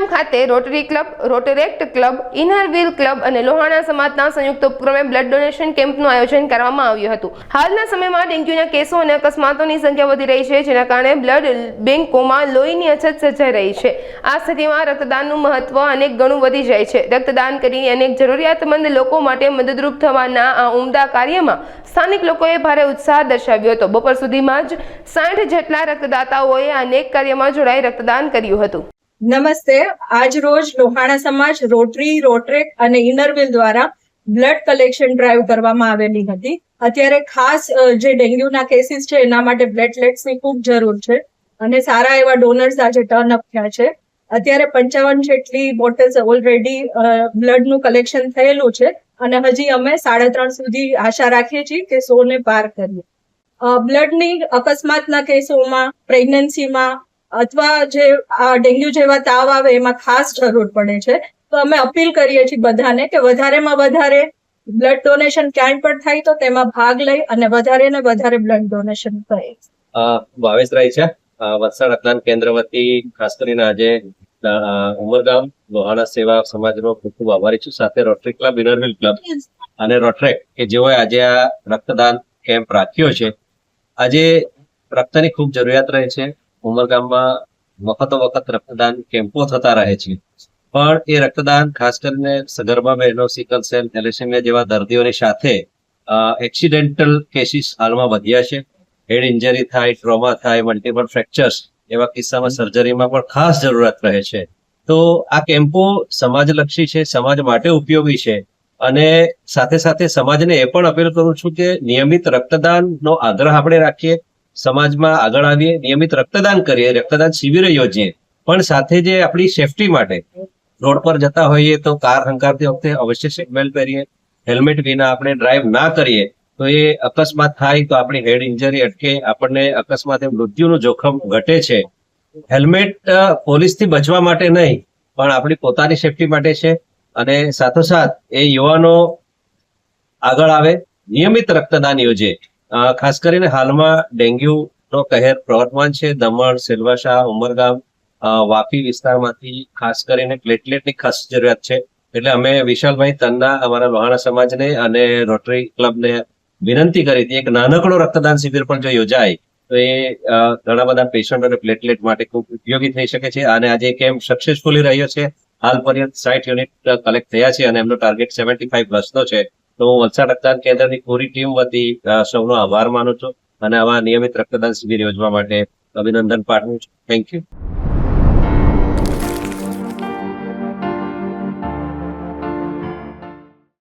ઉમરગામ ખાતે Rotary club, Rotaract club Inner Wheel club અને લોહાણા સમાજના સંયુક્ત ઉપક્રમે બ્લડ ડોનેશન કેમ્પનું આયોજન કરવામાં આવ્યું હતું. હાલના સમયમાં ડેન્ગ્યુના કેસો અને અકસ્માતોની સંખ્યા વધી રહી છે, જેના કારણે બ્લડ બેંકોમાં લોહીની અછત સર્જાઈ રહી છે. આ સ્થિતિમાં રક્તદાનનું મહત્વ અનેક ગણું વધી જાય છે. રક્તદાન કરી અનેક જરૂરિયાતમંદ લોકો માટે મદદરૂપ થવાના આ ઉમદા કાર્યમાં સ્થાનિક લોકોએ ભારે ઉત્સાહ દર્શાવ્યો હતો. બપોર સુધીમાં જ સાઠ જેટલા રક્તદાતાઓએ અનેક કાર્યમાં જોડાઈ રક્તદાન કર્યું હતું. નમસ્તે. આજ રોજ લોહાણા સમાજ, રોટરી, રોટરેક અને ઇનરવિલ દ્વારા બ્લડ કલેક્શન ડ્રાઈવ કરવામાં આવેલી હતી. અત્યારે ખાસ જે ડેન્ગ્યુના કેસીસ છે, એના માટે પ્લેટલેટ્સની ખૂબ જરૂર છે અને સારા એવા ડોનર્સ આજે ટર્ન અપ થયા છે. અત્યારે પંચાવન જેટલી બોટલ્સ ઓલરેડી બ્લડનું કલેક્શન થયેલું છે અને હજી અમે સાડા ત્રણ સુધી આશા રાખીએ છીએ કે સોને પાર કરીએ. બ્લડની અકસ્માતના કેસોમાં, પ્રેગ્નન્સીમાં અથવા જે આ ડેન્ગ્યુ જેવા તાવ આવે એમાં ખાસ જરૂર પડે છે. તો અમે અપીલ કરીએ છીએ બધાને કે વધારેમાં વધારે બ્લડ ડોનેશન ક્યાંય પણ થાય તો તેમાં ભાગ લઈ અને વધારે ને વધારે બ્લડ ડોનેશન કરે. ભાવેશ રાય છે. વલસાડ રતલાન કેન્દ્ર વતી ખાસ કરીને આજે ઉમરગામ લોહાણા સેવા સમાજનો ખૂબ ખૂબ આભારી છું. સાથે Rotary club Inner Wheel club અને રોટરેક કે જેઓએ આજે આ રક્તદાન કેમ્પ રાખ્યો છે. આજે રક્તની ખૂબ જરૂરિયાત રહે છે. ઉમરગામમાં વખતો વખત રક્તદાન કેમ્પો થતા રહે છે. પણ એ રક્તદાન ખાસ કરીને સગર્ભા બહેનો, સિકલ સેલ, થેલેસેમિયા જેવા દર્દીઓની સાથે એક્સિડેન્ટલ કેસીસ હાલમાં વધ્યા છે. હેડ ઇન્જરી થાય, ટ્રોમા થાય મલ્ટિપલ ફ્રેક્ચર્સ એવા કિસ્સામાં સર્જરીમાં પણ ખાસ જરૂરત રહે છે. તો આ કેમ્પો સમાજલક્ષી છે, સમાજ માટે ઉપયોગી છે અને સાથે સાથે સમાજને એ પણ અપીલ કરું છું કે નિયમિત રક્તદાનનો આગ્રહ આપણે રાખીએ સમાજમાં આગળ આવીએ, નિયમિત રક્તદાન કરીએ, રક્તદાન શિબિરો યોજીએ. પણ સાથે જે આપણી સેફટી માટે રોડ પર જતા હોઈએ તો કાર હંકારતી વખતે અવશ્ય સીટબેલ્ટ પહેરીએ. હેલ્મેટ વિના આપણે ડ્રાઈવ ના કરીએ તો એ અકસ્માત થાય તો આપણી હેડ ઇન્જરી અટકે, આપણને અકસ્માતે મૃત્યુનું જોખમ ઘટે છે. હેલ્મેટ પોલીસથી બચવા માટે નહીં, પણ આપણી પોતાની સેફટી માટે છે. અને સાથોસાથ એ યુવાનો આગળ આવે, નિયમિત રક્તદાન યોજે. ખાસ કરીને હાલમાં ડેન્ગ્યુ નો કહેર પ્રવર્તમાન છે. દમણ, સિલવાસા, ઉમરગામ વાપી વિસ્તારમાંથી ખાસ કરીને પ્લેટલેટની ખાસ જરૂરિયાત છે. એટલે અમે વિશાલભાઈ તન્ના અમારા લોહાણા સમાજને અને રોટરી ક્લબને વિનંતી કરી હતી. એક નાનકડો રક્તદાન શિબિર પણ જો યોજાય, તો એ ઘણા બધા પેશન્ટ અને પ્લેટલેટ માટે ખૂબ ઉપયોગી થઈ શકે છે. અને આજે કેમ્પ સક્સેસફુલી રહ્યો છે. હાલ પર્યંત સાઠ યુનિટ કલેક્ટ થયા છે અને એમનો ટાર્ગેટ સેવન્ટી ફાઈવ પ્લસનો છે. તો હું વલસાડ રક્તદાન કેન્દ્રની પૂરી ટીમ વતી સૌનો આભાર માનું છું અને આવા નિયમિત રક્તદાન શિબિર યોજવા માટે અભિનંદન પાઠવું છું. Thank you